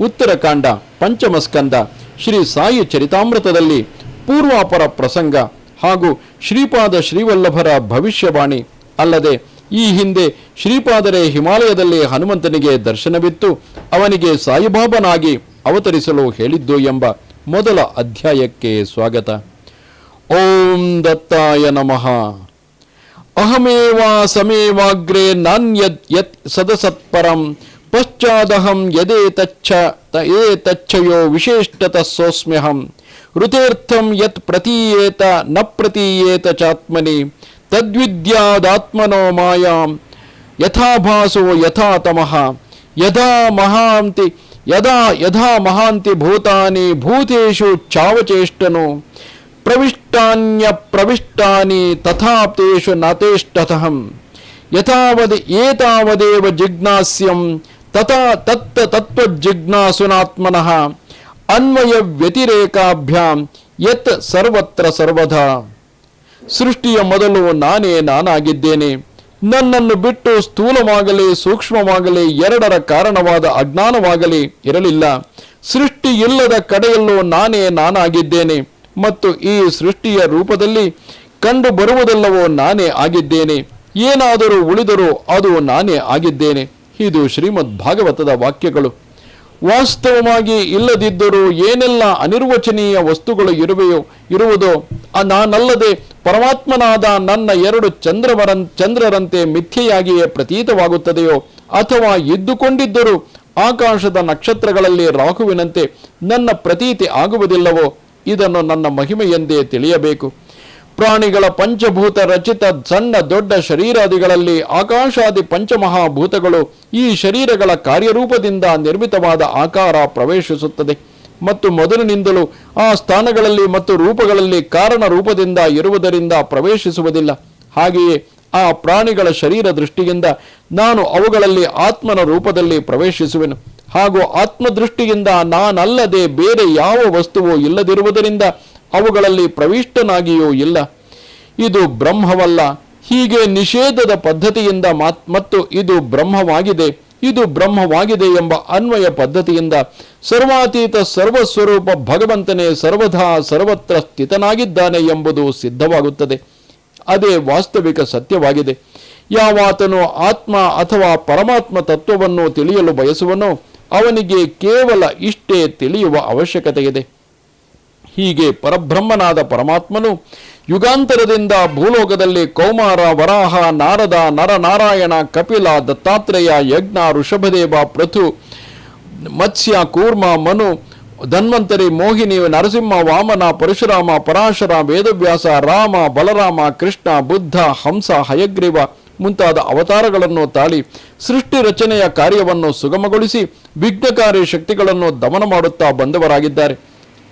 ಉತ್ತರಕಾಂಡ ಪಂಚಮಸ್ಕಂದ, ಶ್ರೀ ಸಾಯಿ ಚರಿತಾಮೃತದಲ್ಲಿ ಪೂರ್ವಾಪರ ಪ್ರಸಂಗ ಹಾಗೂ ಶ್ರೀಪಾದ ಶ್ರೀವಲ್ಲಭರ ಭವಿಷ್ಯವಾಣಿ. ಅಲ್ಲದೆ ಈ ಹಿಂದೆ ಶ್ರೀಪಾದರೇ ಹಿಮಾಲಯದಲ್ಲಿ ಹನುಮಂತನಿಗೆ ದರ್ಶನವಿತ್ತು, ಅವನಿಗೆ ಸಾಯಿಬಾಬನಾಗಿ ಅವತರಿಸಲು ಹೇಳಿದ್ದು ಎಂಬ ಮೊದಲ ಅಧ್ಯಾಯಕ್ಕೆ ಸ್ವಾಗತ. ಓಂ ದತ್ತಾಯ ನಮಃ. ಅಹಮೇವಾ ಸಮೇವಾಗ್ರೆ ನಾನ್ಯತ್ ಯತ್ ಸದಸತ್ಪರಂ. पश्चादहम यदेतच्छ, त एतच्छयो विशेषतः सोऽस्म्यहम् ऋतेर्थम यत् प्रतीयेत, न प्रतीयेत चात्मनि। तद्विद्यादात्मनो मयां यथाभासो यथा तमः। यदा महान्ति, यदा यदा महान्ति भूतानि, भूतेषु चावचेष्टनो। प्रविष्टान्यप्रविष्टानि तथा तेषु न तेष्टतहम् यथावद् एतावदेव जिज्ञास्यं ತಥಾ ತತ್ತ ತತ್ವಜಿಜ್ಞಾಸುನಾತ್ಮನಃ ಅನ್ವಯ ವ್ಯತಿರೇಕಾಭ್ಯಾಂ ಯತ್ ಸರ್ವತ್ರ ಸರ್ವಧಾ. ಸೃಷ್ಟಿಯ ಮೊದಲು ನಾನೇ ನಾನಾಗಿದ್ದೇನೆ. ನನ್ನನ್ನು ಬಿಟ್ಟು ಸ್ಥೂಲವಾಗಲಿ ಸೂಕ್ಷ್ಮವಾಗಲಿ ಎರಡರ ಕಾರಣವಾದ ಅಜ್ಞಾನವಾಗಲಿ ಇರಲಿಲ್ಲ. ಸೃಷ್ಟಿ ಇಲ್ಲದ ಕಡೆಯಲ್ಲೂ ನಾನೇ ನಾನಾಗಿದ್ದೇನೆ. ಮತ್ತು ಈ ಸೃಷ್ಟಿಯ ರೂಪದಲ್ಲಿ ಕಂಡು ಬರುವುದೆಲ್ಲವೋ ನಾನೇ ಆಗಿದ್ದೇನೆ. ಏನಾದರೂ ಉಳಿದರೂ ಅದು ನಾನೇ ಆಗಿದ್ದೇನೆ. ಇದು ಶ್ರೀಮದ್ ಭಾಗವತದ ವಾಕ್ಯಗಳು. ವಾಸ್ತವವಾಗಿ ಇಲ್ಲದಿದ್ದರೂ ಏನೆಲ್ಲ ಅನಿರ್ವಚನೀಯ ವಸ್ತುಗಳು ಇರುವೆಯೋ, ಇರುವುದೋ ನಾನಲ್ಲದೆ ಪರಮಾತ್ಮನಾದ ನನ್ನ ಎರಡು ಚಂದ್ರವರನ್, ಚಂದ್ರರಂತೆ ಮಿಥ್ಯೆಯಾಗಿಯೇ ಪ್ರತೀತವಾಗುತ್ತದೆಯೋ, ಅಥವಾ ಇದ್ದುಕೊಂಡಿದ್ದರೂ ಆಕಾಶದ ನಕ್ಷತ್ರಗಳಲ್ಲಿ ರಾಹುವಿನಂತೆ ನನ್ನ ಪ್ರತೀತಿ ಆಗುವುದಿಲ್ಲವೋ, ಇದನ್ನು ನನ್ನ ಮಹಿಮೆಯೆಂದೇ ತಿಳಿಯಬೇಕು. ಪ್ರಾಣಿಗಳ ಪಂಚಭೂತ ರಚಿತ ಸಣ್ಣ ದೊಡ್ಡ ಶರೀರಾದಿಗಳಲ್ಲಿ ಆಕಾಶಾದಿ ಪಂಚಮಹಾಭೂತಗಳು ಈ ಶರೀರಗಳ ಕಾರ್ಯರೂಪದಿಂದ ನಿರ್ಮಿತವಾದ ಆಕಾರ ಪ್ರವೇಶಿಸುತ್ತದೆ. ಮತ್ತು ಮೊದಲಿನಿಂದಲೂ ಆ ಸ್ಥಾನಗಳಲ್ಲಿ ಮತ್ತು ರೂಪಗಳಲ್ಲಿ ಕಾರಣ ರೂಪದಿಂದ ಇರುವುದರಿಂದ ಪ್ರವೇಶಿಸುವುದಿಲ್ಲ. ಹಾಗೆಯೇ ಆ ಪ್ರಾಣಿಗಳ ಶರೀರ ದೃಷ್ಟಿಯಿಂದ ನಾನು ಅವುಗಳಲ್ಲಿ ಆತ್ಮನ ರೂಪದಲ್ಲಿ ಪ್ರವೇಶಿಸುವೆನು. ಹಾಗೂ ಆತ್ಮದೃಷ್ಟಿಯಿಂದ ನಾನಲ್ಲದೆ ಬೇರೆ ಯಾವ ವಸ್ತುವು ಇಲ್ಲದಿರುವುದರಿಂದ ಅವುಗಳಲ್ಲಿ ಪ್ರವಿಷ್ಟನಾಗಿಯೂ ಇಲ್ಲ. ಇದು ಬ್ರಹ್ಮವಲ್ಲ. ಹೀಗೆ ನಿಷೇಧದ ಪದ್ಧತಿಯಿಂದ ಮಾತ್- ಮತ್ತು ಇದು ಬ್ರಹ್ಮವಾಗಿದೆ. ಇದು ಬ್ರಹ್ಮವಾಗಿದೆ ಎಂಬ ಅನ್ವಯ ಪದ್ಧತಿಯಿಂದ ಸರ್ವಾತೀತ ಸರ್ವಸ್ವರೂಪ ಭಗವಂತನೇ ಸರ್ವದಾ ಸರ್ವತ್ರ ಸ್ಥಿತನಾಗಿದ್ದಾನೆ ಎಂಬುದು ಸಿದ್ಧವಾಗುತ್ತದೆ. ಅದೇ ವಾಸ್ತವಿಕ ಸತ್ಯವಾಗಿದೆ. ಯಾವಾತನು ಆತ್ಮ ಅಥವಾ ಪರಮಾತ್ಮ ತತ್ವವನ್ನು ತಿಳಿಯಲು ಬಯಸುವನೋ ಅವನಿಗೆ ಕೇವಲ ಇಷ್ಟೇ ತಿಳಿಯುವ ಅವಶ್ಯಕತೆ ಇದೆ ಹೀಗೆ ಪರಬ್ರಹ್ಮನಾದ ಪರಮಾತ್ಮನು ಯುಗಾಂತರದಿಂದ ಭೂಲೋಕದಲ್ಲಿ ಕೌಮಾರ, ವರಾಹ, ನಾರದ, ನರನಾರಾಯಣ, ಕಪಿಲ, ದತ್ತಾತ್ರೇಯ, ಯಜ್ಞ, ಋಷಭದೇವ, ಪೃಥು, ಮತ್ಸ್ಯ, ಕೂರ್ಮ, ಮನು, ಧನ್ವಂತರಿ, ಮೋಹಿನಿ, ನರಸಿಂಹ, ವಾಮನ, ಪರಶುರಾಮ, ಪರಾಶರ, ವೇದವ್ಯಾಸ, ರಾಮ, ಬಲರಾಮ, ಕೃಷ್ಣ, ಬುದ್ಧ, ಹಂಸ, ಹಯಗ್ರೀವ ಮುಂತಾದ ಅವತಾರಗಳನ್ನು ತಾಳಿ ಸೃಷ್ಟಿ ರಚನೆಯ ಕಾರ್ಯವನ್ನು ಸುಗಮಗೊಳಿಸಿ ವಿಘ್ನಕಾರಿ ಶಕ್ತಿಗಳನ್ನು ದಮನ ಮಾಡುತ್ತಾ ಬಂದವರಾಗಿದ್ದಾರೆ.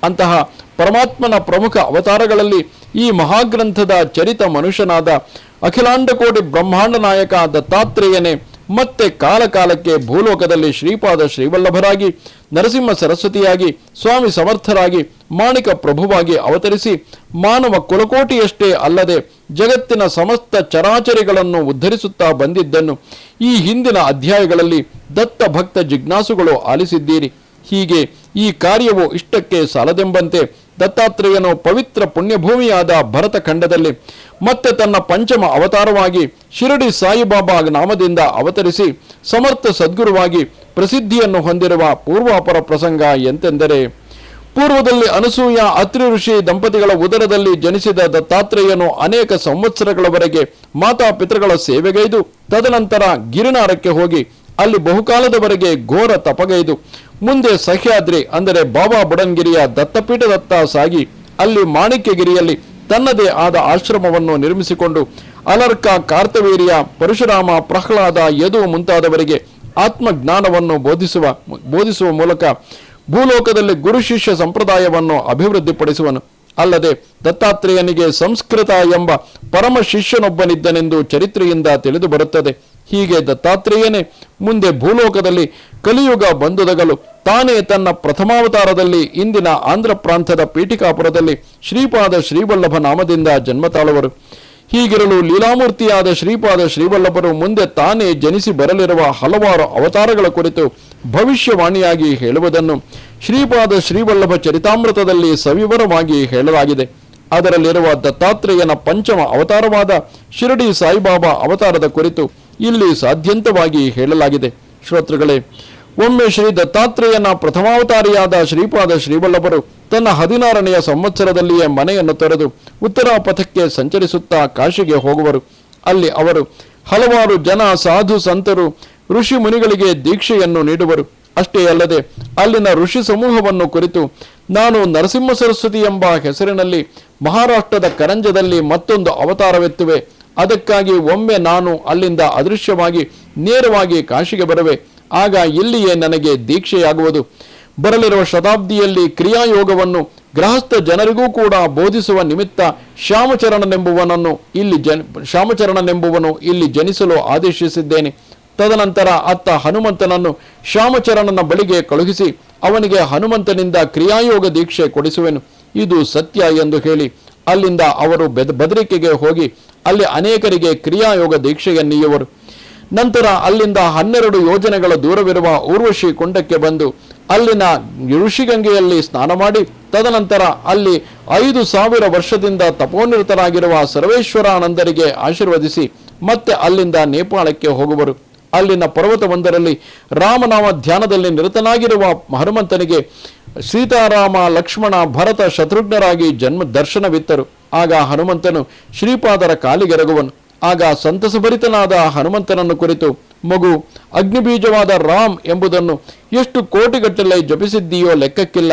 ಅಂತಹ ಪರಮಾತ್ಮನ ಪ್ರಮುಖ ಅವತಾರಗಳಲ್ಲಿ ಈ ಮಹಾಗ್ರಂಥದ ಚರಿತ ಮನುಷ್ಯನಾದ ಅಖಿಲಾಂಡಕೋಟಿ ಬ್ರಹ್ಮಾಂಡ ನಾಯಕ ದತ್ತಾತ್ರೇಯನೇ ಮತ್ತೆ ಕಾಲಕಾಲಕ್ಕೆ ಭೂಲೋಕದಲ್ಲಿ ಶ್ರೀಪಾದ ಶ್ರೀವಲ್ಲಭರಾಗಿ, ನರಸಿಂಹ ಸರಸ್ವತಿಯಾಗಿ, ಸ್ವಾಮಿ ಸಮರ್ಥರಾಗಿ, ಮಾಣಿಕ ಪ್ರಭುವಾಗಿ ಅವತರಿಸಿ ಮಾನವ ಕುಲಕೋಟಿಯಷ್ಟೇ ಅಲ್ಲದೆ ಜಗತ್ತಿನ ಸಮಸ್ತ ಚರಾಚರಿಗಳನ್ನು ಉದ್ಧರಿಸುತ್ತಾ ಬಂದಿದ್ದನ್ನು ಈ ಹಿಂದಿನ ಅಧ್ಯಾಯಗಳಲ್ಲಿ ದತ್ತ ಭಕ್ತ ಜಿಜ್ಞಾಸುಗಳು ಆಲಿಸಿದ್ದೀರಿ. ಹೀಗೆ ಈ ಕಾರ್ಯವು ಇಷ್ಟಕ್ಕೆ ಸಾಲದೆಂಬಂತೆ ದತ್ತಾತ್ರೇಯನು ಪವಿತ್ರ ಪುಣ್ಯಭೂಮಿಯಾದ ಭರತಖಂಡದಲ್ಲಿ ಮತ್ತೆ ತನ್ನ ಪಂಚಮ ಅವತಾರವಾಗಿ ಶಿರಡಿ ಸಾಯಿಬಾಬಾ ನಾಮದಿಂದ ಅವತರಿಸಿ ಸಮರ್ಥ ಸದ್ಗುರುವಾಗಿ ಪ್ರಸಿದ್ಧಿಯನ್ನು ಹೊಂದಿರುವ ಪೂರ್ವಾಪರ ಪ್ರಸಂಗ ಎಂತೆಂದರೆ, ಪೂರ್ವದಲ್ಲಿ ಅನಸೂಯ, ಅತ್ರಿ ಋಷಿ ದಂಪತಿಗಳ ಉದರದಲ್ಲಿ ಜನಿಸಿದ ದತ್ತಾತ್ರೇಯನು ಅನೇಕ ಸಂವತ್ಸರಗಳವರೆಗೆ ಮಾತಾಪಿತೃಗಳ ಸೇವೆಗೈದು, ತದನಂತರ ಗಿರಿನಾರಕ್ಕೆ ಹೋಗಿ ಅಲ್ಲಿ ಬಹುಕಾಲದವರೆಗೆ ಘೋರ ತಪಗೈದು ಮುಂದೆ ಸಹ್ಯಾದ್ರಿ ಅಂದರೆ ಬಾಬಾ ಬುಡಂಗಿರಿಯ ದತ್ತಪೀಠದತ್ತ ಸಾಗಿ, ಅಲ್ಲಿ ಮಾಣಿಕ್ಯಗಿರಿಯಲ್ಲಿ ತನ್ನದೇ ಆದ ಆಶ್ರಮವನ್ನು ನಿರ್ಮಿಸಿಕೊಂಡು ಅಲರ್ಕ ಕಾರ್ತವೀರ್ಯ ಪರಶುರಾಮ ಪ್ರಹ್ಲಾದ ಯದು ಮುಂತಾದವರಿಗೆ ಆತ್ಮಜ್ಞಾನವನ್ನು ಬೋಧಿಸುವ ಬೋಧಿಸುವ ಮೂಲಕ ಭೂಲೋಕದಲ್ಲಿ ಗುರು ಶಿಷ್ಯ ಸಂಪ್ರದಾಯವನ್ನು ಅಭಿವೃದ್ಧಿಪಡಿಸುವನು. ಅಲ್ಲದೆ ದತ್ತಾತ್ರೇಯನಿಗೆ ಸಂಸ್ಕೃತ ಎಂಬ ಪರಮ ಶಿಷ್ಯನೊಬ್ಬನಿದ್ದನೆಂದು ಚರಿತ್ರೆಯಿಂದ ತಿಳಿದು ಬರುತ್ತದೆ. ಹೀಗೆ ದತ್ತಾತ್ರೇಯನೇ ಮುಂದೆ ಭೂಲೋಕದಲ್ಲಿ ಕಲಿಯುಗ ಬಂದುದಗಲು ತಾನೇ ತನ್ನ ಪ್ರಥಮಾವತಾರದಲ್ಲಿ ಇಂದಿನ ಆಂಧ್ರ ಪ್ರಾಂತದ ಪೀಠಿಕಾಪುರದಲ್ಲಿ ಶ್ರೀಪಾದ ಶ್ರೀವಲ್ಲಭ ನಾಮದಿಂದ ಜನ್ಮ ತಾಳುವರು ಹೀಗಿರಲು ಲೀಲಾಮೂರ್ತಿಯಾದ ಶ್ರೀಪಾದ ಶ್ರೀವಲ್ಲಭರು ಮುಂದೆ ತಾನೇ ಜನಿಸಿ ಬರಲಿರುವ ಹಲವಾರು ಅವತಾರಗಳ ಕುರಿತು ಭವಿಷ್ಯವಾಣಿಯಾಗಿ ಹೇಳುವುದನ್ನು ಶ್ರೀಪಾದ ಶ್ರೀವಲ್ಲಭ ಚರಿತಾಮೃತದಲ್ಲಿ ಸವಿವರವಾಗಿ ಹೇಳಲಾಗಿದೆ. ಅದರಲ್ಲಿರುವ ದತ್ತಾತ್ರೇಯನ ಪಂಚಮ ಅವತಾರವಾದ ಶಿರಡಿ ಸಾಯಿಬಾಬಾ ಅವತಾರದ ಕುರಿತು ಇಲ್ಲಿ ಸಾಧ್ಯಂತವಾಗಿ ಹೇಳಲಾಗಿದೆ. ಶ್ರೋತೃಗಳೇ, ಒಮ್ಮೆ ಶ್ರೀ ದತ್ತಾತ್ರೇಯನ ಪ್ರಥಮಾವತಾರಿಯಾದ ಶ್ರೀಪಾದ ಶ್ರೀವಲ್ಲಭರು ತನ್ನ ಹದಿನಾರನೆಯ ಸಂವತ್ಸರದಲ್ಲಿಯೇ ಮನೆಯನ್ನು ತೊರೆದು ಉತ್ತರ ಪಥಕ್ಕೆ ಸಂಚರಿಸುತ್ತಾ ಕಾಶಿಗೆ ಹೋಗುವರು. ಅಲ್ಲಿ ಅವರು ಹಲವಾರು ಜನ ಸಾಧು ಸಂತರು, ಋಷಿ ಮುನಿಗಳಿಗೆ ದೀಕ್ಷೆಯನ್ನು ನೀಡುವರು. ಅಷ್ಟೇ ಅಲ್ಲದೆ ಅಲ್ಲಿನ ಋಷಿ ಸಮೂಹವನ್ನು ಕುರಿತು ನಾನು ನರಸಿಂಹ ಸರಸ್ವತಿ ಎಂಬ ಹೆಸರಿನಲ್ಲಿ ಮಹಾರಾಷ್ಟ್ರದ ಕರಂಜದಲ್ಲಿ ಮತ್ತೊಂದು ಅವತಾರವೆತ್ತುವೆ. ಅದಕ್ಕಾಗಿ ಒಮ್ಮೆ ನಾನು ಅಲ್ಲಿಂದ ಅದೃಶ್ಯವಾಗಿ, ನೇರವಾಗಿ ಕಾಶಿಗೆ ಬರುವೆ. ಆಗ ಇಲ್ಲಿಯೇ ನನಗೆ ದೀಕ್ಷೆಯಾಗುವುದು. ಬರಲಿರುವ ಶತಾಬ್ದಿಯಲ್ಲಿ ಕ್ರಿಯಾಯೋಗವನ್ನು ಗೃಹಸ್ಥ ಜನರಿಗೂ ಕೂಡ ಬೋಧಿಸುವ ನಿಮಿತ್ತ ಶ್ಯಾಮಚರಣನೆಂಬುವನನ್ನು ಇಲ್ಲಿ ಜನ್, ಶ್ಯಾಮಚರಣನೆಂಬುವನು ಇಲ್ಲಿ ಜನಿಸಲು ಆದೇಶಿಸಿದ್ದೇನೆ. ತದನಂತರ ಅತ್ತ ಹನುಮಂತನನ್ನು ಶ್ಯಾಮಚರಣನ ಬಳಿಗೆ ಕಳುಹಿಸಿ ಅವನಿಗೆ ಹನುಮಂತನಿಂದ ಕ್ರಿಯಾಯೋಗ ದೀಕ್ಷೆ ಕೊಡಿಸುವೆನು. ಇದು ಸತ್ಯ ಎಂದು ಹೇಳಿ ಅಲ್ಲಿಂದ ಅವರು ಬೆದ, ಬದರಿಕೆಗೆ ಹೋಗಿ ಅಲ್ಲಿ ಅನೇಕರಿಗೆ ಕ್ರಿಯಾಯೋಗ ದೀಕ್ಷೆಯನ್ನೀಯವರು ನಂತರ ಅಲ್ಲಿಂದ ಹನ್ನೆರಡು ಯೋಜನೆಗಳ ದೂರವಿರುವ ಊರ್ವಶಿ ಕುಂಡಕ್ಕೆ ಬಂದು ಅಲ್ಲಿನ ಋಷಿಗಂಗೆಯಲ್ಲಿ ಸ್ನಾನ ಮಾಡಿ, ತದನಂತರ ಅಲ್ಲಿ ಐದು ಸಾವಿರ ವರ್ಷದಿಂದ ತಪೋನಿರತರಾಗಿರುವ ಸರ್ವೇಶ್ವರಾನಂದರಿಗೆ ಆಶೀರ್ವದಿಸಿ ಮತ್ತೆ ಅಲ್ಲಿಂದ ನೇಪಾಳಕ್ಕೆ ಹೋಗುವರು. ಅಲ್ಲಿನ ಪರ್ವತವೊಂದರಲ್ಲಿ ರಾಮನಾಮ ಧ್ಯಾನದಲ್ಲಿ ನಿರತನಾಗಿರುವ ಹನುಮಂತನಿಗೆ ಸೀತಾರಾಮ, ಲಕ್ಷ್ಮಣ, ಭರತ ಶತ್ರುಘ್ನರಾಗಿ ಜನ್ಮ ದರ್ಶನವಿತ್ತರು. ಆಗ ಹನುಮಂತನು ಶ್ರೀಪಾದರ ಕಾಲಿಗೆರಗುವನು. ಆಗ ಸಂತಸಭರಿತನಾದ ಹನುಮಂತನನ್ನು ಕುರಿತು, ಮಗು, ಅಗ್ನಿಬೀಜವಾದ ರಾಮ್ ಎಂಬುದನ್ನು ಎಷ್ಟು ಕೋಟಿಗಟ್ಟಲೆ ಜಪಿಸಿದ್ದೀಯೋ ಲೆಕ್ಕಕ್ಕಿಲ್ಲ.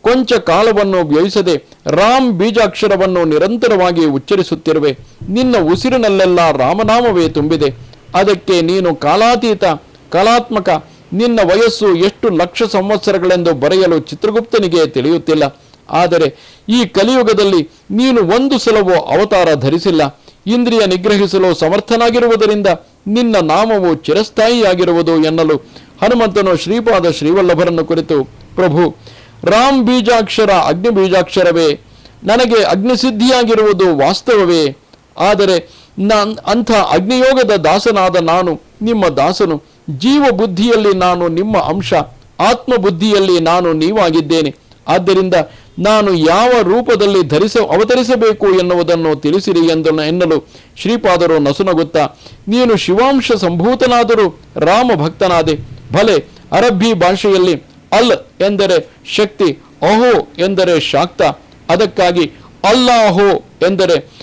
ಕೊಂಚ ಕಾಲವನ್ನು ವ್ಯಯಿಸದೆ ರಾಮ್ ಬೀಜಾಕ್ಷರವನ್ನು ನಿರಂತರವಾಗಿ ಉಚ್ಚರಿಸುತ್ತಿರುವೆ. ನಿನ್ನ ಉಸಿರಿನಲ್ಲೆಲ್ಲ ರಾಮನಾಮವೇ ತುಂಬಿದೆ. ಅದಕ್ಕೆ ನೀನು ಕಾಲಾತೀತ, ಕಲಾತ್ಮಕ, ನಿನ್ನ ವಯಸ್ಸು ಎಷ್ಟು ಲಕ್ಷ ಸಂವತ್ಸರಗಳೆಂದು ಬರೆಯಲು ಚಿತ್ರಗುಪ್ತನಿಗೆ ತಿಳಿಯುತ್ತಿಲ್ಲ. ಆದರೆ ಈ ಕಲಿಯುಗದಲ್ಲಿ ನೀನು ಒಂದು ಸಲವೂ ಅವತಾರ ಧರಿಸಿಲ್ಲ. ಇಂದ್ರಿಯ ನಿಗ್ರಹಿಸಲು ಸಮರ್ಥನಾಗಿರುವುದರಿಂದ ನಿನ್ನ ನಾಮವು ಚಿರಸ್ಥಾಯಿಯಾಗಿರುವುದು ಎನ್ನಲು ಹನುಮಂತನು ಶ್ರೀಪಾದ ಶ್ರೀವಲ್ಲಭರನ್ನು ಕುರಿತು, ಪ್ರಭು, ರಾಮ್ ಬೀಜಾಕ್ಷರ ಅಗ್ನಿ ಬೀಜಾಕ್ಷರವೇ ನನಗೆ ಅಗ್ನಿಸಿದ್ಧಿಯಾಗಿರುವುದು ವಾಸ್ತವವೇ. ಆದರೆ ನಾನ್ ಅಂಥ ಅಗ್ನಿಯೋಗದ ದಾಸನಾದ ನಾನು, ನಿಮ್ಮ ದಾಸನು, ಜೀವ ಬುದ್ಧಿಯಲ್ಲಿ ನಾನು ನಿಮ್ಮ ಅಂಶ, ಆತ್ಮ ಬುದ್ಧಿಯಲ್ಲಿ ನಾನು ನೀವಾಗಿದ್ದೇನೆ. ಆದ್ದರಿಂದ ನಾನು ಯಾವ ರೂಪದಲ್ಲಿ ಧರಿಸ, ಅವತರಿಸಬೇಕು ಎನ್ನುವುದನ್ನು ತಿಳಿಸಿರಿ ಎಂದು ಎನ್ನಲು ಶ್ರೀಪಾದರು ನಸುನಗುತ್ತಾ, ನೀನು ಶಿವಾಂಶ ಸಂಭೂತನಾದರೂ ರಾಮ ಭಕ್ತನಾದೆ ಭಲೆ, ಅರಬ್ಬಿ ಭಾಷೆಯಲ್ಲಿ ಅಲ್ ಎಂದರೆ ಶಕ್ತಿ, ಅಹೋ ಎಂದರೆ ಶಾಕ್ತ. ಅದಕ್ಕಾಗಿ ಅಲ್ಲಾಹೋ ಎಂದರೆ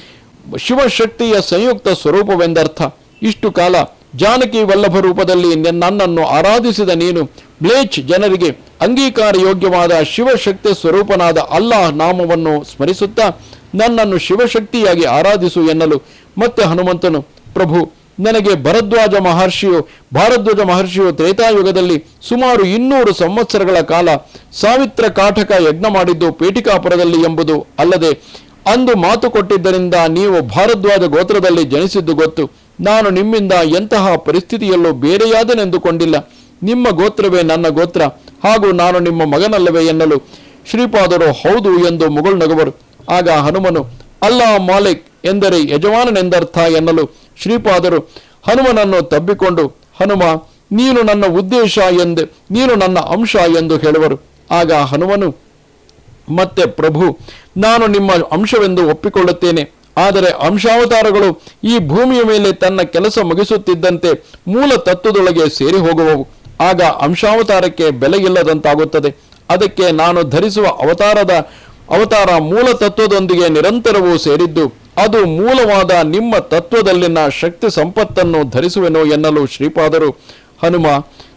ಶಿವಶಕ್ತಿಯ ಸಂಯುಕ್ತ ಸ್ವರೂಪವೆಂದರ್ಥ, ಇಷ್ಟು ಕಾಲ ಜಾನಕಿ ವಲ್ಲಭ ರೂಪದಲ್ಲಿ ನನ್ನನ್ನು ಆರಾಧಿಸಿದ ನೀನು ಬ್ಲೇಚ್ ಜನರಿಗೆ ಅಂಗೀಕಾರ ಯೋಗ್ಯವಾದ ಶಿವಶಕ್ತಿ ಸ್ವರೂಪನಾದ ಅಲ್ಲಾಹ್ ನಾಮವನ್ನು ಸ್ಮರಿಸುತ್ತಾ ನನ್ನನ್ನು ಶಿವಶಕ್ತಿಯಾಗಿ ಆರಾಧಿಸು ಎನ್ನಲು. ಮತ್ತೆ ಹನುಮಂತನು, ಪ್ರಭು, ನನಗೆ ಭರದ್ವಾಜ ಮಹರ್ಷಿಯು, ಭಾರದ್ವಾಜ ಮಹರ್ಷಿಯು ತ್ರೇತಾಯುಗದಲ್ಲಿ ಸುಮಾರು ಇನ್ನೂರು ಸಂವತ್ಸರಗಳ ಕಾಲ ಸಾವಿತ್ರ ಕಾಟಕ ಯಜ್ಞ ಮಾಡಿದ್ದು ಪೇಟಿಕಾಪುರದಲ್ಲಿ ಎಂಬುದು ಅಲ್ಲದೆ ಅಂದು ಮಾತು ಕೊಟ್ಟಿದ್ದರಿಂದ ನೀವು ಭಾರದ್ವಾಜ ಗೋತ್ರದಲ್ಲಿ ಜನಿಸಿದ್ದು ಗೊತ್ತು. ನಾನು ನಿಮ್ಮಿಂದ ಎಂತಹ ಪರಿಸ್ಥಿತಿಯಲ್ಲೂ ಬೇರೆಯಾದನೆಂದುಕೊಂಡಿಲ್ಲ. ನಿಮ್ಮ ಗೋತ್ರವೇ ನನ್ನ ಗೋತ್ರ. ಹಾಗೂ ನಾನು ನಿಮ್ಮ ಮಗನಲ್ಲವೇ ಎನ್ನಲು. ಶ್ರೀಪಾದರು, ಹೌದು ಎಂದು ಮುಗುಳ್ನಗುವರು ಆಗ ಹನುಮನು, ಅಲ್ಲಾ ಮಾಲಿಕ್ ಎಂದರೆ ಯಜಮಾನನೆಂದರ್ಥ ಎನ್ನಲು. ಶ್ರೀಪಾದರು, ಹನುಮನನ್ನು ತಬ್ಬಿಕೊಂಡು, ಹನುಮ, ನೀನು ನನ್ನ ಉದ್ದೇಶ ಎಂದು, ನೀನು ನನ್ನ ಅಂಶ ಎಂದು ಹೇಳುವರು. ಆಗ ಹನುಮನು, ಮತ್ತೆ ಪ್ರಭು ನಾನು ನಿಮ್ಮ ಅಂಶವೆಂದು ಒಪ್ಪಿಕೊಳ್ಳುತ್ತೇನೆ. ಆದರೆ ಅಂಶಾವತಾರಗಳು ಈ ಭೂಮಿಯ ಮೇಲೆ ತನ್ನ ಕೆಲಸ ಮುಗಿಸುತ್ತಿದ್ದಂತೆ ಮೂಲ ತತ್ವದೊಳಗೆ ಸೇರಿ ಹೋಗುವವು. ಆಗ ಅಂಶಾವತಾರಕ್ಕೆ ಬೆಲೆಯಿಲ್ಲದಂತಾಗುತ್ತದೆ. ಅದಕ್ಕೆ ನಾನು ಧರಿಸುವ ಅವತಾರದ, ಅವತಾರ ಮೂಲ ತತ್ವದೊಂದಿಗೆ ನಿರಂತರವೂ ಸೇರಿದ್ದು, ಅದು ಮೂಲವಾದ ನಿಮ್ಮ ತತ್ವದಲ್ಲಿನ ಶಕ್ತಿ ಸಂಪತ್ತನ್ನು ಧರಿಸುವೆನೋ ಎನ್ನಲು ಶ್ರೀಪಾದರು. ಹನುಮ,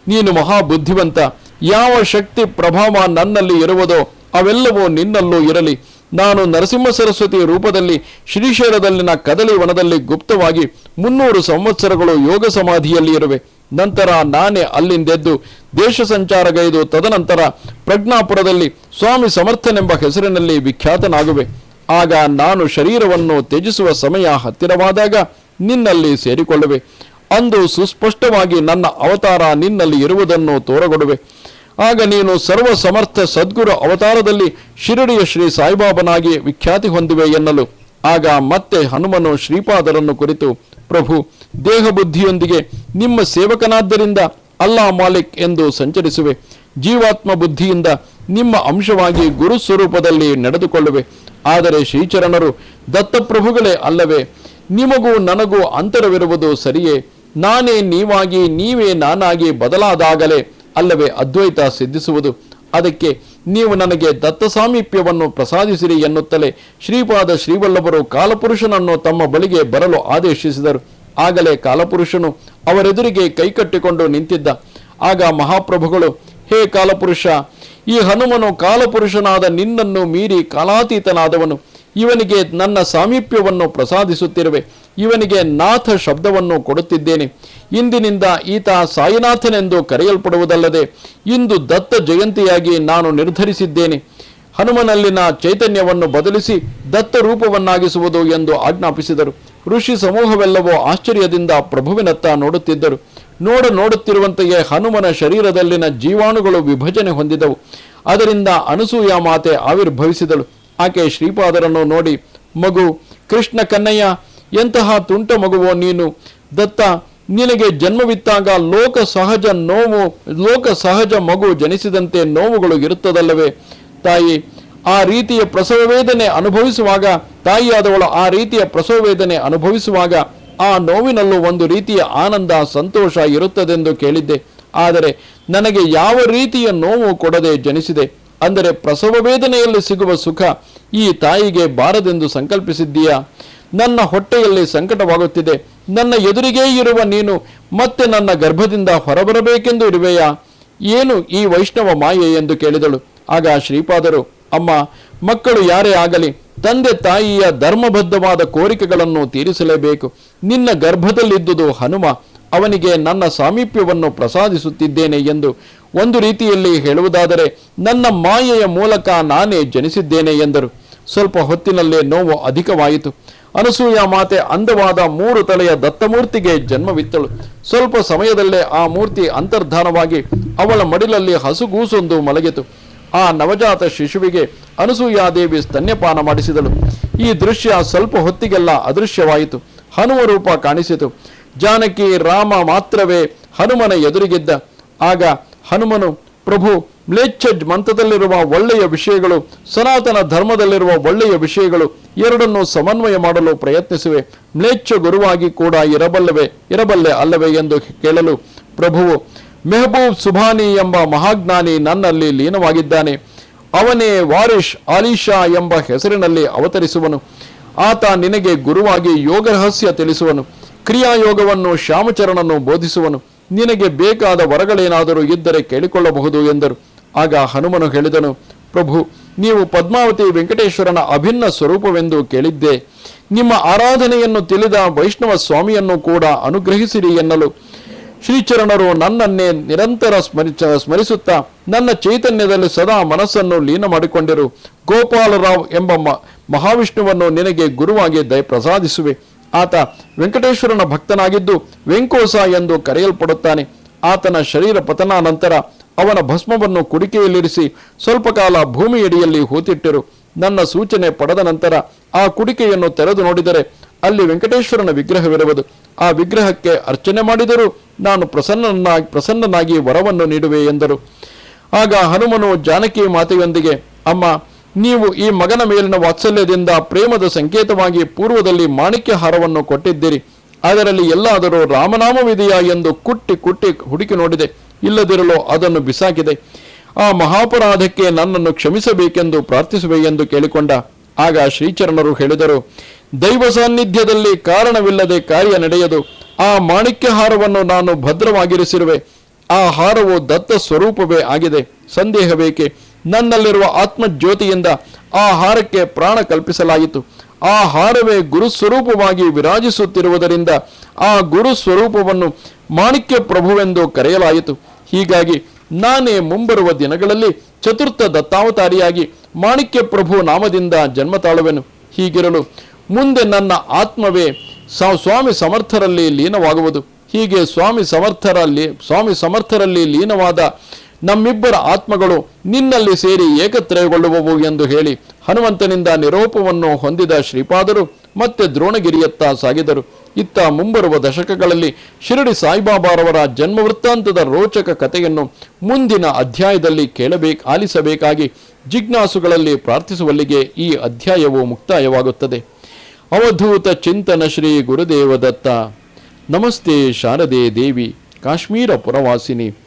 ನೀನು ಮಹಾಬುದ್ಧಿವಂತ. ಯಾವ ಶಕ್ತಿ ಪ್ರಭಾವ ನನ್ನಲ್ಲಿ ಇರುವುದೋ ಅವೆಲ್ಲವೂ ನಿನ್ನಲ್ಲೂ ಇರಲಿ. ನಾನು ನರಸಿಂಹ ಸರಸ್ವತಿ ರೂಪದಲ್ಲಿ ಶ್ರೀಶೈಲದಲ್ಲಿನ ಕದಲಿ ವನದಲ್ಲಿ ಗುಪ್ತವಾಗಿ ಮುನ್ನೂರು ಸಂವತ್ಸರಗಳು ಯೋಗ ಸಮಾಧಿಯಲ್ಲಿ ಇರುವೆ. ನಂತರ ನಾನೇ ಅಲ್ಲಿಂದೆದ್ದು ದೇಶ ಸಂಚಾರಗೈದು ತದನಂತರ ಪ್ರಜ್ಞಾಪುರದಲ್ಲಿ ಸ್ವಾಮಿ ಸಮರ್ಥನೆಂಬ ಹೆಸರಿನಲ್ಲಿ ವಿಖ್ಯಾತನಾಗುವೆ. ಆಗ ನಾನು ಶರೀರವನ್ನು ತ್ಯಜಿಸುವ ಸಮಯ ಹತ್ತಿರವಾದಾಗ ನಿನ್ನಲ್ಲಿ ಸೇರಿಕೊಳ್ಳುವೆ. ಅಂದು ಸುಸ್ಪಷ್ಟವಾಗಿ ನನ್ನ ಅವತಾರ ನಿನ್ನಲ್ಲಿ ಇರುವುದನ್ನು ತೋರಗೊಡುವೆ. ಆಗ ನೀನು ಸರ್ವ ಸಮರ್ಥ ಸದ್ಗುರು ಅವತಾರದಲ್ಲಿ ಶಿರಡಿಯ ಶ್ರೀ ಸಾಯಿಬಾಬನಾಗಿ ವಿಖ್ಯಾತಿ ಹೊಂದುವೆ ಎನ್ನಲು. ಆಗ ಮತ್ತೆ ಹನುಮನು ಶ್ರೀಪಾದರನ್ನು ಕುರಿತು, ಪ್ರಭು ದೇಹ ಬುದ್ಧಿಯೊಂದಿಗೆ ನಿಮ್ಮ ಸೇವಕನಾದ್ದರಿಂದ ಅಲ್ಲಾ ಮಾಲಿಕ್ ಎಂದು ಸಂಚರಿಸುವೆ. ಜೀವಾತ್ಮ ಬುದ್ಧಿಯಿಂದ ನಿಮ್ಮ ಅಂಶವಾಗಿ ಗುರು ಸ್ವರೂಪದಲ್ಲಿ ನಡೆದುಕೊಳ್ಳುವೆ. ಆದರೆ ಶ್ರೀಚರಣರು, ದತ್ತಪ್ರಭುಗಳೇ ಅಲ್ಲವೇ, ನಿಮಗೂ ನನಗೂ ಅಂತರವಿರುವುದು ಸರಿಯೇ. ನಾನೇ ನೀವಾಗಿ, ನೀವೇ ನಾನಾಗಿ ಬದಲಾದಾಗಲೇ ಅಲ್ಲವೇ ಅದ್ವೈತ ಸಿದ್ಧಿಸುವುದು. ಅದಕ್ಕೆ ನೀವು ನನಗೆ ದತ್ತ ಸಾಮೀಪ್ಯವನ್ನು ಪ್ರಸಾದಿಸಿರಿ ಎನ್ನುತ್ತಲೇ ಶ್ರೀಪಾದ ಶ್ರೀವಲ್ಲಭರು ಕಾಲಪುರುಷನನ್ನು ತಮ್ಮ ಬಳಿಗೆ ಬರಲು ಆದೇಶಿಸಿದರು. ಆಗಲೇ ಕಾಲಪುರುಷನು ಅವರೆದುರಿಗೆ ಕೈಕಟ್ಟಿಕೊಂಡು ನಿಂತಿದ್ದ. ಆಗ ಮಹಾಪ್ರಭುಗಳು, ಹೇ ಕಾಲಪುರುಷ, ಈ ಹನುಮನು ಕಾಲಪುರುಷನಾದ ನಿನ್ನನ್ನು ಮೀರಿ ಕಾಲಾತೀತನಾದವನು. ಇವನಿಗೆ ನನ್ನ ಸಾಮೀಪ್ಯವನ್ನು ಪ್ರಸಾದಿಸುತ್ತಿರುವೆ. ಇವನಿಗೆ ನಾಥ ಶಬ್ದವನ್ನು ಕೊಡುತ್ತಿದ್ದೇನೆ. ಇಂದಿನಿಂದ ಈತ ಸಾಯಿನಾಥನೆಂದು ಕರೆಯಲ್ಪಡುವುದಲ್ಲದೆ ಇಂದು ದತ್ತ ಜಯಂತಿಯಾಗಿ ನಾನು ನಿರ್ಧರಿಸಿದ್ದೇನೆ. ಹನುಮನಲ್ಲಿನ ಚೈತನ್ಯವನ್ನು ಬದಲಿಸಿ ದತ್ತ ರೂಪವನ್ನಾಗಿಸುವುದು ಎಂದು ಆಜ್ಞಾಪಿಸಿದರು. ಋಷಿ ಸಮೂಹವೆಲ್ಲವೂ ಆಶ್ಚರ್ಯದಿಂದ ಪ್ರಭುವಿನತ್ತ ನೋಡುತ್ತಿದ್ದರು. ನೋಡ ನೋಡುತ್ತಿರುವಂತೆಯೇ ಹನುಮನ ಶರೀರದಲ್ಲಿನ ಜೀವಾಣುಗಳು ವಿಭಜನೆ ಹೊಂದಿದವು. ಅದರಿಂದ ಅನಸೂಯ ಮಾತೆ ಆವಿರ್ಭವಿಸಿದಳು. ಆಕೆ ಶ್ರೀಪಾದರನ್ನು ನೋಡಿ, ಮಗು, ಕೃಷ್ಣ ಕನ್ನಯ್ಯ ಎಂತಹ ತುಂಟ ಮಗುವೋ ನೀನು? ದತ್ತ, ನಿನಗೆ ಜನ್ಮವಿತ್ತಾಗ ಲೋಕ ಸಹಜ ನೋವು, ಲೋಕ ಸಹಜ ಮಗು ಜನಿಸಿದಂತೆ ನೋವುಗಳು ಇರುತ್ತದಲ್ಲವೇ? ತಾಯಿ, ಆ ರೀತಿಯ ಪ್ರಸವ ವೇದನೆ ಅನುಭವಿಸುವಾಗ, ತಾಯಿಯಾದವಳು ಆ ರೀತಿಯ ಪ್ರಸವ ವೇದನೆ ಅನುಭವಿಸುವಾಗ ಆ ನೋವಿನಲ್ಲೂ ಒಂದು ರೀತಿಯ ಆನಂದ, ಸಂತೋಷ ಇರುತ್ತದೆಂದು ಕೇಳಿದ್ದೆ. ಆದರೆ ನನಗೆ ಯಾವ ರೀತಿಯ ನೋವು ಕೊಡದೆ ಜನಿಸಿದೆ? ಅಂದರೆ ಪ್ರಸವ ವೇದನೆಯಲ್ಲಿ ಸಿಗುವ ಸುಖ ಈ ತಾಯಿಗೆ ಬಾರದೆಂದು ಸಂಕಲ್ಪಿಸಿದ್ದೀಯಾ? ನನ್ನ ಹೊಟ್ಟೆಯಲ್ಲಿ ಸಂಕಟವಾಗುತ್ತಿದೆ. ನನ್ನ ಎದುರಿಗೇ ಇರುವ ನೀನು ಮತ್ತೆ ನನ್ನ ಗರ್ಭದಿಂದ ಹೊರಬರಬೇಕೆಂದು ಇರುವೆಯಾ? ಏನು ಈ ವೈಷ್ಣವ ಮಾಯೆ ಎಂದು ಕೇಳಿದಳು. ಆಗ ಶ್ರೀಪಾದರು, ಅಮ್ಮ, ಮಕ್ಕಳು ಯಾರೇ ಆಗಲಿ, ತಂದೆ ತಾಯಿಯ ಧರ್ಮಬದ್ಧವಾದ ಕೋರಿಕೆಗಳನ್ನು ತೀರಿಸಲೇಬೇಕು. ನಿನ್ನ ಗರ್ಭದಲ್ಲಿದ್ದುದು ಹನುಮ, ಅವನಿಗೆ ನನ್ನ ಸಾಮೀಪ್ಯವನ್ನು ಪ್ರಸಾದಿಸುತ್ತಿದ್ದೇನೆ ಎಂದು ಒಂದು ರೀತಿಯಲ್ಲಿ ಹೇಳುವುದಾದರೆ ನನ್ನ ಮಾಯೆಯ ಮೂಲಕ ನಾನೇ ಜನಿಸಿದ್ದೇನೆ ಎಂದರು. ಸ್ವಲ್ಪ ಹೊತ್ತಿನಲ್ಲೇ ನೋವು ಅಧಿಕವಾಯಿತು. ಅನಸೂಯ ಮಾತೆ ಅಂದವಾದ ಮೂರು ತಲೆಯ ದತ್ತಮೂರ್ತಿಗೆ ಜನ್ಮವಿತ್ತಳು. ಸ್ವಲ್ಪ ಸಮಯದಲ್ಲೇ ಆ ಮೂರ್ತಿ ಅಂತರ್ಧಾನವಾಗಿ ಅವಳ ಮಡಿಲಲ್ಲಿ ಹಸುಗೂಸೊಂದು ಮಲಗಿತು. ಆ ನವಜಾತ ಶಿಶುವಿಗೆ ಅನಸೂಯಾದೇವಿ ಸ್ತನ್ಯಪಾನ ಮಾಡಿಸಿದಳು. ಈ ದೃಶ್ಯ ಸ್ವಲ್ಪ ಹೊತ್ತಿಗೆಲ್ಲ ಅದೃಶ್ಯವಾಯಿತು. ಹನುಮ ರೂಪ ಕಾಣಿಸಿತು. ಜಾನಕಿ ರಾಮ ಮಾತ್ರವೇ ಹನುಮನ ಎದುರಿಗಿದ್ದ. ಆಗ ಹನುಮನು ಪ್ರಭು ಮ್ಲೇಚ್ಛ ಮಂತ್ರದಲ್ಲಿರುವ ಒಳ್ಳೆಯ ವಿಷಯಗಳು, ಸನಾತನ ಧರ್ಮದಲ್ಲಿರುವ ಒಳ್ಳೆಯ ವಿಷಯಗಳು ಎರಡನ್ನು ಸಮನ್ವಯ ಮಾಡಲು ಪ್ರಯತ್ನಿಸುವೆ. ಮ್ಲೇಚ್ಛ ಗುರುವಾಗಿ ಕೂಡ ಇರಬಲ್ಲವೆ, ಇರಬಲ್ಲೆ ಅಲ್ಲವೇ ಎಂದು ಕೇಳಲು ಪ್ರಭುವು, ಮೆಹಬೂಬ್ ಸುಭಾನಿ ಎಂಬ ಮಹಾಜ್ಞಾನಿ ನನ್ನಲ್ಲಿ ಲೀನವಾಗಿದ್ದಾನೆ. ಅವನೇ ವಾರಿಶ್ ಆಲಿಶಾ ಎಂಬ ಹೆಸರಿನಲ್ಲಿ ಅವತರಿಸುವನು. ಆತ ನಿನಗೆ ಗುರುವಾಗಿ ಯೋಗ ರಹಸ್ಯ ತಿಳಿಸುವನು. ಕ್ರಿಯಾಯೋಗವನ್ನು ಶ್ಯಾಮಚರಣನ್ನು ಬೋಧಿಸುವನು. ನಿನಗೆ ಬೇಕಾದ ವರಗಳೇನಾದರೂ ಇದ್ದರೆ ಕೇಳಿಕೊಳ್ಳಬಹುದು ಎಂದರು. ಆಗ ಹನುಮನು ಹೇಳಿದನು, ಪ್ರಭು, ನೀವು ಪದ್ಮಾವತಿ ವೆಂಕಟೇಶ್ವರನ ಅಭಿನ್ನ ಸ್ವರೂಪವೆಂದು ಕೇಳಿದ್ದೆ. ನಿಮ್ಮ ಆರಾಧನೆಯನ್ನು ತಿಳಿದ ವೈಷ್ಣವ ಸ್ವಾಮಿಯನ್ನು ಕೂಡ ಅನುಗ್ರಹಿಸಿರಿ ಎನ್ನಲು. ಶ್ರೀಚರಣರು ನನ್ನನ್ನೇ ನಿರಂತರ ಸ್ಮರಿ ಸ್ಮರಿಸುತ್ತಾ ನನ್ನ ಚೈತನ್ಯದಲ್ಲಿ ಸದಾ ಮನಸ್ಸನ್ನು ಲೀನ ಮಾಡಿಕೊಂಡಿರು. ಗೋಪಾಲರಾವ್ ಎಂಬ ಮಹಾವಿಷ್ಣುವನ್ನು ನಿನಗೆ ಗುರುವಾಗಿ ದಯ ಪ್ರಸಾದಿಸುವೆ ಆತ ವೆಂಕಟೇಶ್ವರನ ಭಕ್ತನಾಗಿದ್ದು ವೆಂಕೋಸ ಎಂದು ಕರೆಯಲ್ಪಡುತ್ತಾನೆ. ಆತನ ಶರೀರ ಪತನ ನಂತರ ಅವನ ಭಸ್ಮವನ್ನು ಕುಡಿಕೆಯಲ್ಲಿರಿಸಿ ಸ್ವಲ್ಪ ಕಾಲ ಭೂಮಿಯಡಿಯಲ್ಲಿ ಹೂತಿಟ್ಟರು. ನನ್ನ ಸೂಚನೆ ಪಡೆದ ನಂತರ ಆ ಕುಡಿಕೆಯನ್ನು ತೆರೆದು ನೋಡಿದರೆ ಅಲ್ಲಿ ವೆಂಕಟೇಶ್ವರನ ವಿಗ್ರಹವಿರುವುದು. ಆ ವಿಗ್ರಹಕ್ಕೆ ಅರ್ಚನೆ ಮಾಡಿದರೂ ನಾನು ಪ್ರಸನ್ನನಾಗಿ ಪ್ರಸನ್ನನಾಗಿ ವರವನ್ನು ನೀಡುವೆ ಎಂದರು. ಆಗ ಹನುಮನು ಜಾನಕಿ ಮಾತೆಯೊಂದಿಗೆ, ಅಮ್ಮ ನೀವು ಈ ಮಗನ ಮೇಲಿನ ವಾತ್ಸಲ್ಯದಿಂದ ಪ್ರೇಮದ ಸಂಕೇತವಾಗಿ ಪೂರ್ವದಲ್ಲಿ ಮಾಣಿಕ್ಯ ಹಾರವನ್ನು ಕೊಟ್ಟಿದ್ದೀರಿ. ಅದರಲ್ಲಿ ಎಲ್ಲಾದರೂ ರಾಮನಾಮವಿದೆಯಾ ಎಂದು ಕುಟ್ಟಿ ಕುಟ್ಟಿ ಹುಡುಕಿ ನೋಡಿದೆ. ಇಲ್ಲದಿರಲು ಅದನ್ನು ಬಿಸಾಕಿದೆ. ಆ ಮಹಾಪರಾಧಕ್ಕೆ ನನ್ನನ್ನು ಕ್ಷಮಿಸಬೇಕೆಂದು ಪ್ರಾರ್ಥಿಸುವೆ ಎಂದು ಕೇಳಿಕೊಂಡ. ಆಗ ಶ್ರೀಚರಣರು ಹೇಳಿದರು, ದೈವ ಸಾನ್ನಿಧ್ಯದಲ್ಲಿ ಕಾರಣವಿಲ್ಲದೆ ಕಾರ್ಯ ನಡೆಯದು. ಆ ಮಾಣಿಕ್ಯ ಹಾರವನ್ನು ನಾನು ಭದ್ರವಾಗಿರಿಸಿರುವೆ. ಆ ಹಾರವು ದತ್ತ ಸ್ವರೂಪವೇ ಆಗಿದೆ. ಸಂದೇಹ ಬೇಕೆ ನನ್ನಲ್ಲಿರುವ ಆತ್ಮಜ್ಯೋತಿಯಿಂದ ಆ ಹಾರಕ್ಕೆ ಪ್ರಾಣ ಕಲ್ಪಿಸಲಾಯಿತು. ಆ ಹಾರವೇ ಗುರುಸ್ವರೂಪವಾಗಿ ವಿರಾಜಿಸುತ್ತಿರುವುದರಿಂದ ಆ ಗುರು ಸ್ವರೂಪವನ್ನು ಮಾಣಿಕ್ಯ ಪ್ರಭುವೆಂದು ಕರೆಯಲಾಯಿತು. ಹೀಗಾಗಿ ನಾನೇ ಮುಂಬರುವ ದಿನಗಳಲ್ಲಿ ಚತುರ್ಥ ದತ್ತಾವತಾರಿಯಾಗಿ ಮಾಣಿಕ್ಯ ಪ್ರಭು ನಾಮದಿಂದ ಜನ್ಮ ತಾಳುವೆನು ಹೀಗಿರಲು ಮುಂದೆ ನನ್ನ ಆತ್ಮವೇ ಸ್ವಾಮಿ ಸಮರ್ಥರಲ್ಲಿ ಲೀನವಾಗುವುದು. ಹೀಗೆ ಸ್ವಾಮಿ ಸಮರ್ಥರಲ್ಲಿ ಸ್ವಾಮಿ ಸಮರ್ಥರಲ್ಲಿ ಲೀನವಾದ ನಮ್ಮಿಬ್ಬರ ಆತ್ಮಗಳು ನಿನ್ನಲ್ಲಿ ಸೇರಿ ಏಕತ್ರಯಗೊಳ್ಳುವವು ಎಂದು ಹೇಳಿ ಹನುಮಂತನಿಂದ ನಿರೋಪವನ್ನು ಹೊಂದಿದ ಶ್ರೀಪಾದರು ಮತ್ತೆ ದ್ರೋಣಗಿರಿಯತ್ತ ಸಾಗಿದರು. ಇತ್ತ ಮುಂಬರುವ ದಶಕಗಳಲ್ಲಿ ಶಿರಡಿ ಸಾಯಿಬಾಬಾರವರ ಜನ್ಮ ವೃತ್ತಾಂತದ ರೋಚಕ ಕಥೆಯನ್ನು ಮುಂದಿನ ಅಧ್ಯಾಯದಲ್ಲಿ ಕೇಳಬೇಕು, ಆಲಿಸಬೇಕಾಗಿ ಜಿಜ್ಞಾಸುಗಳಲ್ಲಿ ಪ್ರಾರ್ಥಿಸುವಲ್ಲಿಗೆ ಈ ಅಧ್ಯಾಯವು ಮುಕ್ತಾಯವಾಗುತ್ತದೆ. ಅವಧೂತ ಚಿಂತನ ಶ್ರೀ ಗುರುದೇವದತ್ತ. ನಮಸ್ತೆ ಶಾರದೆ ದೇವಿ, ಕಾಶ್ಮೀರ ಪುರವಾಸಿನಿ.